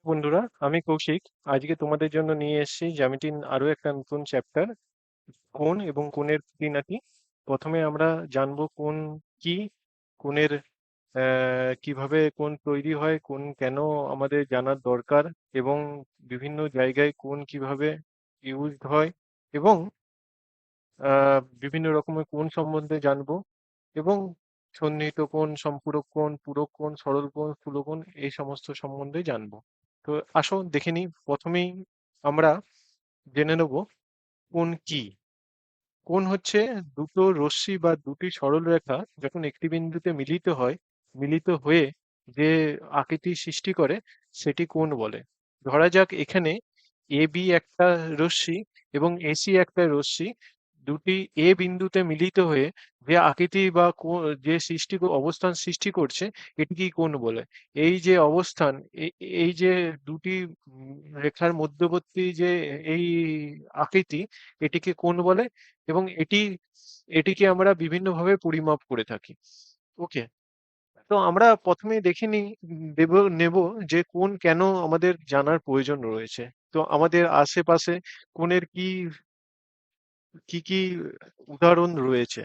বন্ধুরা আমি কৌশিক। আজকে তোমাদের জন্য নিয়ে এসেছি জ্যামিতির আরও একটা নতুন চ্যাপ্টার কোণ এবং কোণের খুঁটিনাটি প্রথমে আমরা জানব কোন কি আহ, কীভাবে কোন তৈরি হয় কোন কেন আমাদের জানার দরকার এবং বিভিন্ন জায়গায় কোন কীভাবে ইউজড হয় এবং বিভিন্ন রকমের কোণ সম্বন্ধে জানব এবং সন্নিহিত কোণ সম্পূরক কোণ পূরক কোণ সরল কোণ স্থূল এই সমস্ত সম্বন্ধে জানব। তো আসো দেখে নিই। প্রথমেই আমরা জেনে নেব কোন কি। কোন হচ্ছে দুটো রশ্মি বা দুটি সরলরেখা যখন একটি বিন্দুতে মিলিত হয়, মিলিত হয়ে যে আকৃতি সৃষ্টি করে, সেটি কোন বলে? ধরা যাক এখানে এ বি একটা রশ্মি এবং এসি একটা রশ্মি দুটি এ বিন্দুতে মিলিত হয়ে যে আকৃতি বা যে সৃষ্টি অবস্থান সৃষ্টি করছে এটিকে কোণ বলে? এই যে অবস্থান এই যে দুটি রেখার মধ্যবর্তী যে এই আকৃতি এটিকে কোণ বলে এবং এটি এটিকে আমরা বিভিন্নভাবে পরিমাপ করে থাকি। ওকে? তো আমরা প্রথমে দেখে উম, দেব নেব যে কোন কেন আমাদের জানার প্রয়োজন রয়েছে। তো আমাদের আশেপাশে কোণের কি কি কি উদাহরণ রয়েছে?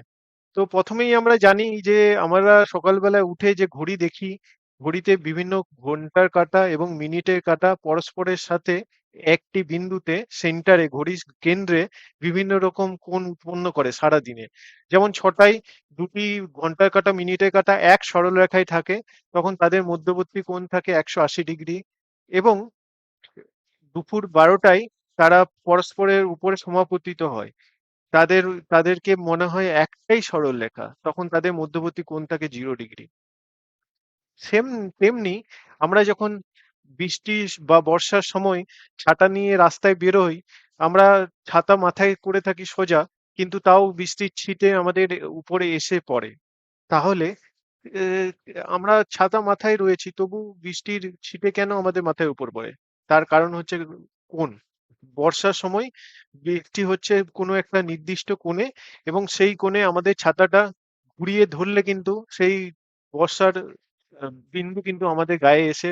তো প্রথমেই আমরা জানি যে আমরা সকালবেলায় উঠে যে ঘড়ি দেখি, ঘড়িতে বিভিন্ন ঘণ্টার কাঁটা এবং মিনিটের কাঁটা পরস্পরের সাথে একটি বিন্দুতে সেন্টারে, ঘড়ির কেন্দ্রে বিভিন্ন রকম কোণ উৎপন্ন করে সারা দিনে যেমন ছটায় দুটি ঘণ্টার কাঁটা, মিনিটের কাঁটা এক সরলরেখায় থাকে, তখন তাদের মধ্যবর্তী কোণ থাকে একশো আশি ডিগ্রি এবং দুপুর বারোটায় তারা পরস্পরের উপরে সমাপতিত হয়। তাদের, তাদেরকে মনে হয় একটাই সরলরেখা তখন তাদের মধ্যবর্তী কোণ থাকে জিরো ডিগ্রি সেম, তেমনি আমরা যখন বৃষ্টি বা বর্ষার সময় ছাতা নিয়ে রাস্তায় বেরোই আমরা ছাতা মাথায় করে থাকি সোজা, কিন্তু তাও বৃষ্টির ছিটে আমাদের উপরে এসে পড়ে। তাহলে আমরা ছাতা মাথায় রয়েছি, তবু বৃষ্টির ছিটে কেন আমাদের মাথায় উপর পড়ে? তার কারণ হচ্ছে কোণ। বর্ষার সময় বৃষ্টি হচ্ছে কোনো একটা নির্দিষ্ট কোণে এবং সেই কোণে আমাদের ছাতাটা ঘুরিয়ে ধরলে কিন্তু সেই বর্ষার বিন্দু কিন্তু আমাদের গায়ে এসে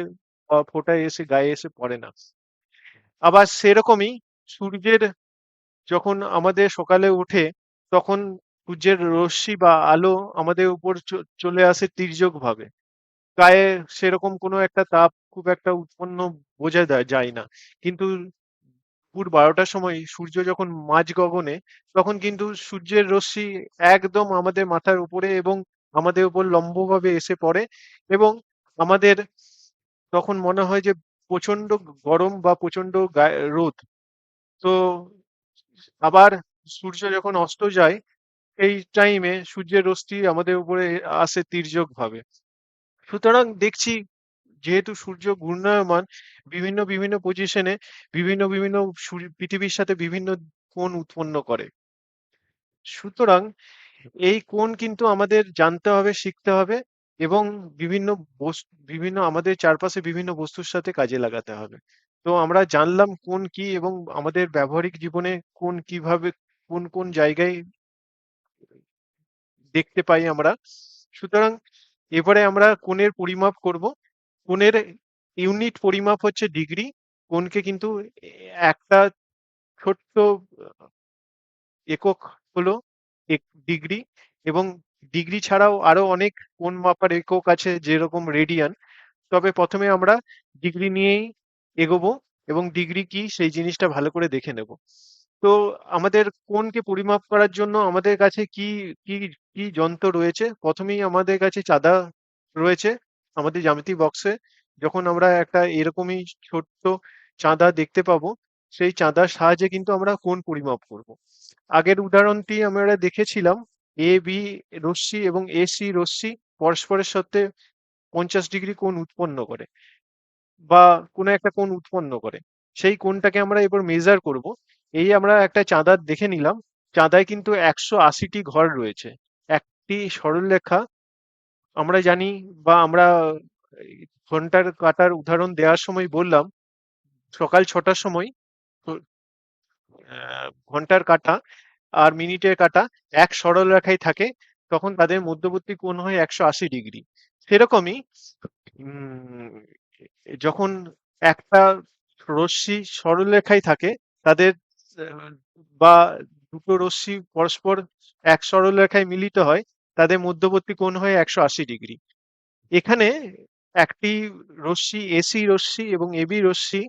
ফোঁটায় এসে গায়ে এসে পড়ে না। আবার সেরকমই সূর্যের যখন আমাদের সকালে উঠে তখন সূর্যের রশ্মি বা আলো আমাদের উপর চলে আসে তির্যক ভাবে গায়ে সেরকম কোনো একটা তাপ খুব একটা উৎপন্ন বোঝা যায় না। কিন্তু দুপুর বারোটার সময় সূর্য যখন মাঝ গগনে, তখন কিন্তু সূর্যের রশ্মি একদম আমাদের মাথার উপরে এবং আমাদের উপর লম্বভাবে এসে পড়ে এবং আমাদের তখন মনে হয় যে প্রচণ্ড গরম বা প্রচণ্ড রোদ। তো আবার সূর্য যখন অস্ত যায়, এই টাইমে সূর্যের রশ্মি আমাদের উপরে আসে তির্যক ভাবে সুতরাং দেখছি যেহেতু সূর্য ঘূর্ণায়মান, বিভিন্ন বিভিন্ন পজিশনে বিভিন্ন বিভিন্ন পৃথিবীর সাথে বিভিন্ন কোণ উৎপন্ন করে। সুতরাং এই কোণ কিন্তু আমাদের জানতে হবে, শিখতে হবে এবং বিভিন্ন বিভিন্ন আমাদের চারপাশে বিভিন্ন বস্তুর সাথে কাজে লাগাতে হবে। তো আমরা জানলাম কোন কি এবং আমাদের ব্যবহারিক জীবনে কোন কীভাবে, কোন কোন জায়গায় দেখতে পাই আমরা। সুতরাং এবারে আমরা কোণের পরিমাপ করব। কোণের ইউনিট পরিমাপ হচ্ছে ডিগ্রি কোণকে কিন্তু একটা ছোট্ট একক হলো এক ডিগ্রি এবং ডিগ্রি ছাড়াও আরও অনেক কোণ মাপার একক আছে যেরকম রেডিয়ান তবে প্রথমে আমরা ডিগ্রি নিয়েই এগোবো এবং ডিগ্রি কি সেই জিনিসটা ভালো করে দেখে নেব। তো আমাদের কোণকে পরিমাপ করার জন্য আমাদের কাছে কি কি কি যন্ত্র রয়েছে? প্রথমেই আমাদের কাছে চাঁদা রয়েছে। আমাদের জ্যামিতি বক্সে যখন আমরা একটা এরকমই ছোট্ট চাঁদা দেখতে পাবো, সেই চাঁদার সাহায্যে কিন্তু আমরা কোণ পরিমাপ করব। আগের উদাহরণটি আমরা দেখেছিলাম এ বি রশ্মি এবং এসি রশ্মি পরস্পরের সাথে পঞ্চাশ ডিগ্রি কোণ উৎপন্ন করে বা কোনো একটা কোণ উৎপন্ন করে। সেই কোণটাকে আমরা এবার মেজার করব। এই আমরা একটা চাঁদা দেখে নিলাম। চাঁদায় কিন্তু একশো আশিটি ঘর রয়েছে। একটি সরলরেখা আমরা জানি বা আমরা ঘণ্টার কাটার উদাহরণ দেওয়ার সময় বললাম, সকাল ছটার সময় ঘণ্টার কাঁটা আর মিনিটের কাটা এক সরল রেখায় থাকে, তখন তাদের মধ্যবর্তী কোণ হয় একশো আশি ডিগ্রি। সেরকমই যখন একটা রশ্মি সরলরেখায় থাকে, তাদের বা দুটো রশ্মি পরস্পর এক সরলরেখায় মিলিত হয় তাদের মধ্যবর্তী কোণ হয় একশো আশি ডিগ্রি। এখানে একটি রশ্মি এসি রশ্মি এবং এবি রশ্মি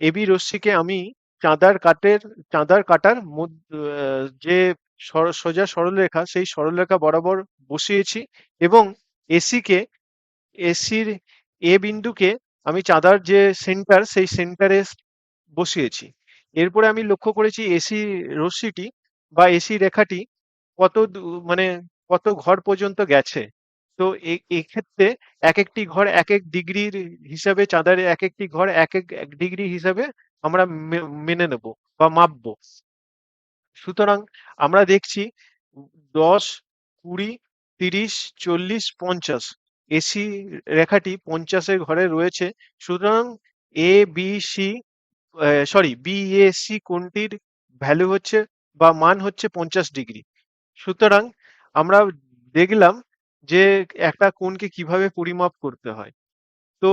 এবি রশ্মিকে আমি চাঁদার কাটের, চাঁদার কাটার যে সোজা সরলরেখা, সেই সরলরেখা বরাবর বসিয়েছি এবং এসি কে এসির এ বিন্দুকে আমি চাঁদার যে সেন্টার, সেই সেন্টারে বসিয়েছি। এরপরে আমি লক্ষ্য করেছি এসি রশ্মিটি বা এসি রেখাটি কত মানে কত ঘর পর্যন্ত গেছে। তো এ- এক্ষেত্রে এক একটি ঘর এক এক ডিগ্রির হিসাবে চাঁদার এক একটি ঘর এক এক ডিগ্রি হিসাবে আমরা মেনে নেব বা মাপবো। সুতরাং আমরা দেখছি দশ, কুড়ি, তিরিশ, চল্লিশ, পঞ্চাশ এসি রেখাটি পঞ্চাশের ঘরে রয়েছে। সুতরাং A B C sorry B A C কোণটির value হচ্ছে বা মান হচ্ছে পঞ্চাশ ডিগ্রি। সুতরাং আমরা দেখলাম যে একটা কোণকে কীভাবে পরিমাপ করতে হয়। তো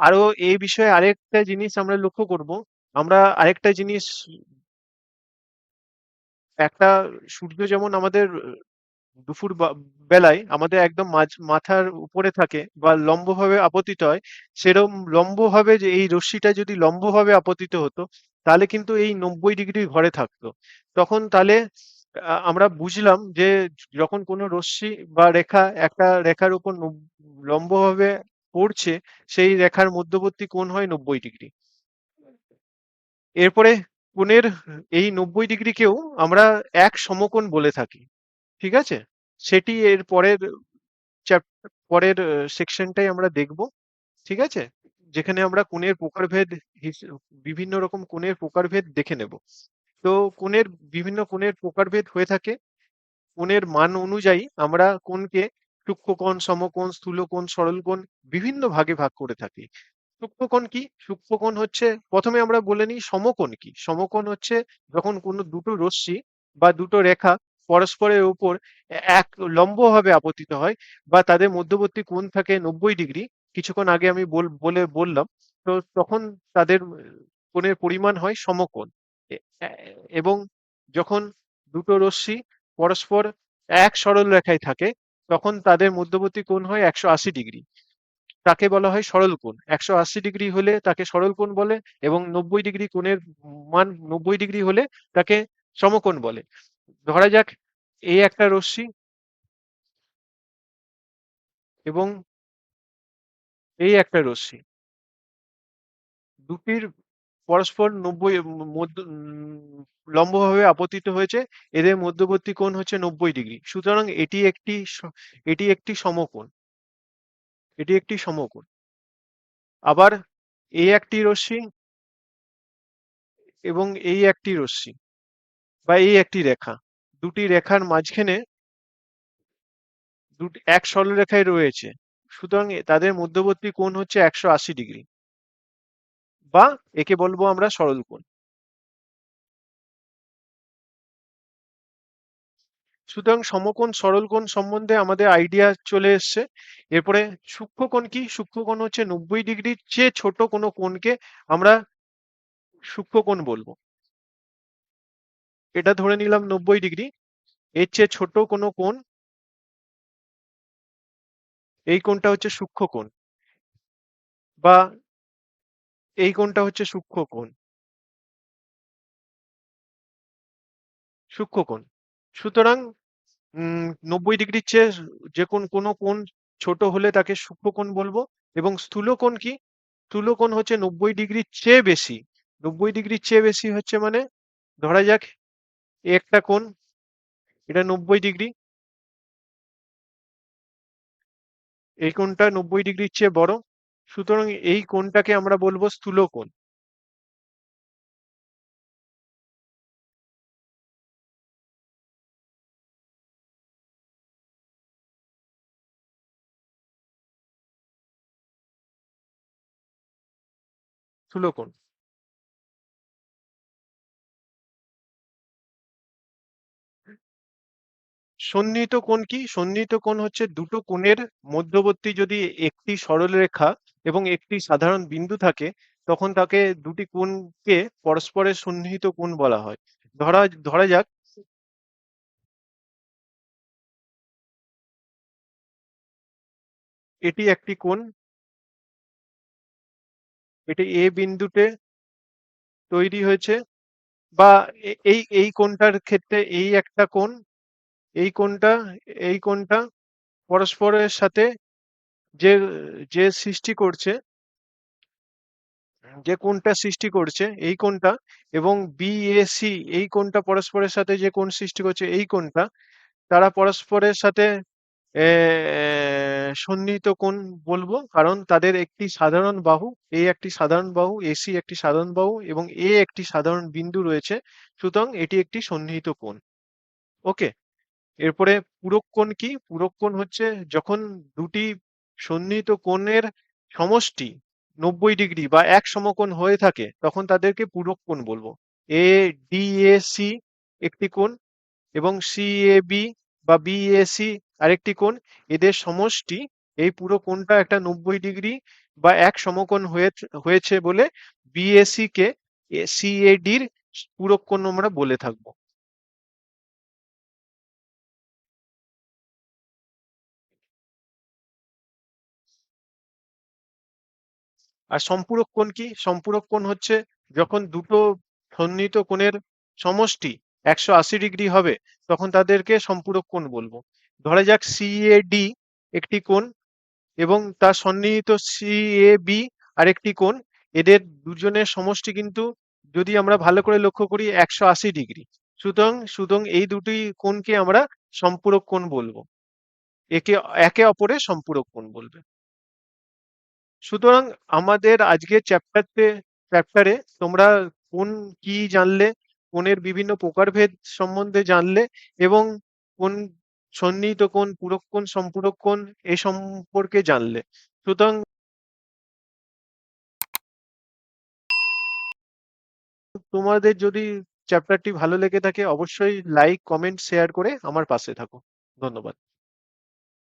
আরও এই বিষয়ে আরেকটা জিনিস আমরা লক্ষ্য করব। আমরা আরেকটা জিনিস একটা সূর্য যেমন আমাদের দুপুর বেলায় আমাদের একদম মাথার উপরে থাকে বা লম্বভাবে আপতিত হয় সেরকম লম্বভাবে যে এই রশ্মিটা যদি লম্বভাবে আপতিত হতো, তাহলে কিন্তু এই নব্বই ডিগ্রি ঘরে থাকতো। তখন তাহলে আমরা বুঝলাম যে যখন কোনো রশ্মি বা রেখা একটা রেখার উপর লম্বভাবে পড়ছে, সেই রেখার মধ্যবর্তী কোণ হয় নব্বই ডিগ্রি। এরপরে কোণের এই নব্বই ডিগ্রিকেও আমরা এক সমকোণ বলে থাকি, ঠিক আছে? সেটি এর পরের পরের সেকশনটাই আমরা দেখব, ঠিক আছে? যেখানে আমরা কোণের প্রকারভেদ বিভিন্ন রকম কোণের প্রকারভেদ দেখে নেব। তো কোণের বিভিন্ন কোণের প্রকারভেদ হয়ে থাকে। কোণের মান অনুযায়ী আমরা কোণকে সূক্ষ্মকোণ, সমকোণ, স্থূলকোণ, সরলকোণ বিভিন্ন ভাগে ভাগ করে থাকি। সূক্ষ্মকোণ কি? সূক্ষ্মকোণ হচ্ছে, প্রথমে আমরা বলে নিই সমকোণ কি? সমকোণ হচ্ছে যখন কোনো দুটো রশ্মি বা দুটো রেখা পরস্পরের উপর এক লম্বভাবে আপতিত হয় বা তাদের মধ্যবর্তী কোণ থাকে নব্বই ডিগ্রি, কিছুক্ষণ আগে আমি বল- বলে বললাম। তো তখন তাদের, কোণের পরিমাণ হয় সমকোণ। এবং যখন দুটো রশ্মি পরস্পর এক সরল রেখায় থাকে, তখন তাদের মধ্যবর্তী কোণ হয় একশো আশি ডিগ্রি। তাকে বলা হয় সরল কোণ। একশো আশি ডিগ্রি হলে তাকে সরল কোণ বলে এবং নব্বই ডিগ্রি কোণের মান নব্বই ডিগ্রি হলে তাকে সমকোণ বলে। ধরা যাক, এই একটা রশ্মি এবং এই একটা রশ্মি। দুটির পরস্পর নব্বই লম্বভাবে আপতিত হয়েছে। এদের মধ্যবর্তী কোণ হচ্ছে নব্বই ডিগ্রি। সুতরাং এটি একটি এটি একটি সমকোণ। এটি একটি সমকোণ। আবার এই একটি রশ্মি এবং এই একটি রশ্মি বা এই একটি রেখা। দুটি রেখার মাঝখানে এক সরলরেখায় রয়েছে। সুতরাং তাদের মধ্যবর্তী কোণ হচ্ছে একশো আশি ডিগ্রি। বা একে বলব আমরা সরল কোণ। সুতরাং সমকোণ, সরল কোণ সম্বন্ধে আমাদের আইডিয়া চলে এসছে। এরপরে সূক্ষ্মকোণ কি? সূক্ষ্মকোণ হচ্ছে নব্বই ডিগ্রির চেয়ে ছোট কোনো কোণকে আমরা সূক্ষ্মকোণ বলব। এটা ধরে নিলাম নব্বই ডিগ্রি। এর চেয়ে ছোট কোনো কোণ, এই কোণটা হচ্ছে সূক্ষ্মকোণ বা এই কোণটা হচ্ছে সূক্ষ্মকোণ সূক্ষ্মকোণ সুতরাং নব্বই ডিগ্রির চেয়ে যে কোন, কোনো কোণ ছোট হলে তাকে সূক্ষ্মকোণ বলব। এবং স্থূল স্থূলকোণ কি? স্থূলকোণ হচ্ছে নব্বই ডিগ্রির চেয়ে বেশি। নব্বই ডিগ্রির চেয়ে বেশি হচ্ছে মানে ধরা যাক, একটা কোণ, এটা নব্বই ডিগ্রি। এই কোণটা নব্বই ডিগ্রির চেয়ে বড়। সুতরাং এই কোণটাকে আমরা বলব স্থূলকোণ স্থূলকোণ সন্নিহিত কোণ কি? সন্নিহিত কোণ হচ্ছে দুটো কোণের মধ্যবর্তী যদি একটি সরলরেখা এবং একটি সাধারণ বিন্দু থাকে, তখন তাকে দুটি কোণকে পরস্পরের সন্নিহিত কোণ বলা হয়। ধরা ধরা যাক এটি একটি কোণ, এটি এ বিন্দুতে তৈরি হয়েছে বা এই এই কোণটার ক্ষেত্রে এই একটা কোণ, এই কোণটা এই কোণটা পরস্পরের সাথে যে যে সৃষ্টি করছে, যে কোনটা সৃষ্টি করছে, এই কোনটা এবং বিএসি এই কোনটা পরস্পরের সাথে যে কোন সৃষ্টি করছে, এই কোনটা তারা পরস্পরের সাথে সন্নিহিত কোণ বলব কারণ তাদের একটি সাধারণ বাহু এ একটি সাধারণ বাহু এসি একটি সাধারণ বাহু এবং এ একটি সাধারণ বিন্দু রয়েছে, সুতরাং এটি একটি সন্নিহিত কোণ। ওকে এরপরে পূরক কোণ কি? পূরক কোণ হচ্ছে যখন দুটি সন্নিহিত কোণের সমষ্টি নব্বই ডিগ্রি বা এক সমকোণ হয়ে থাকে, তখন তাদেরকে পূরক কোণ বলব। এ ডি এ সি একটি কোণ এবং সি এ বি বা বিএসি আরেকটি কোণ, এদের সমষ্টি এই পুরো কোণটা একটা নব্বই ডিগ্রি বা এক সমকোণ হয়ে, হয়েছে বলে বিএসি কে সিএডির পূরক কোণ আমরা বলে থাকব। আর সম্পূরক কোণ কি? সম্পূরক কোণ হচ্ছে যখন দুটো সন্নিহিত কোণের সমষ্টি একশো আশি ডিগ্রি হবে, তখন তাদেরকে সম্পূরক কোণ বলব। ধরা যাক সিএডি একটি কোণ এবং তার সন্নিহিত সিএবি আরেকটি কোণ। এদের দুজনের সমষ্টি কিন্তু যদি আমরা ভালো করে লক্ষ্য করি একশো আশি ডিগ্রি। সুতরাং সুতরাং এই দুটি কোণকে আমরা সম্পূরক কোণ বলব। একে একে অপরের সম্পূরক কোণ বলবে। সুতরাং আমাদের আজকের চ্যাপ্টারতে চ্যাপ্টারে তোমরা কোন কি জানলে কোণের বিভিন্ন প্রকারভেদ সম্বন্ধে জানলে এবং কোন সন্নিহিত কোণ পূরক কোণ সম্পূরক কোণ এ সম্পর্কে জানলে। সুতরাং তোমাদের যদি চ্যাপ্টারটি ভালো লেগে থাকে, অবশ্যই লাইক কমেন্ট শেয়ার করে আমার পাশে থাকো। ধন্যবাদ।